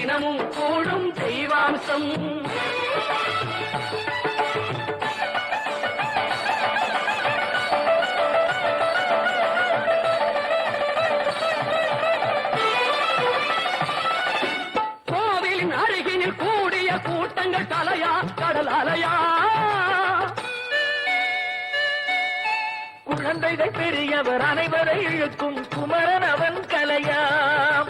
தினமும் கூடும் தெய்வாம்சம். கோவிலின் அழகினில் கூடிய கூட்டங்கள் தலையா கடல் அலையா குழந்தைகள் பெரியவர் அனைவரை இழுக்கும் குமரன் அவன் கலையாம்